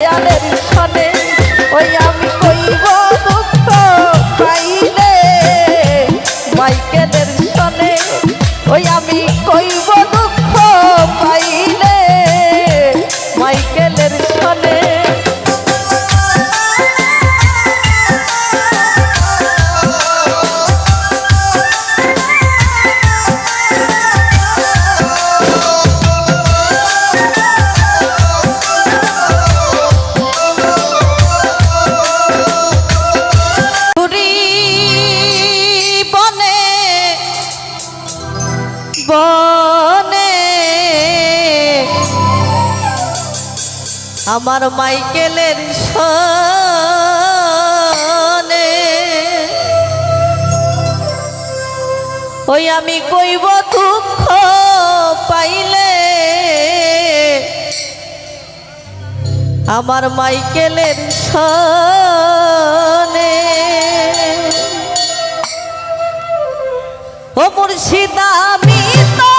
দেয়ালের সনে আমার মাইকেলের সনে। ওই আমি কইব দুঃখ পাইলে। আমার মাইকেলের সনে। ও মুর্শিদা, আমি তো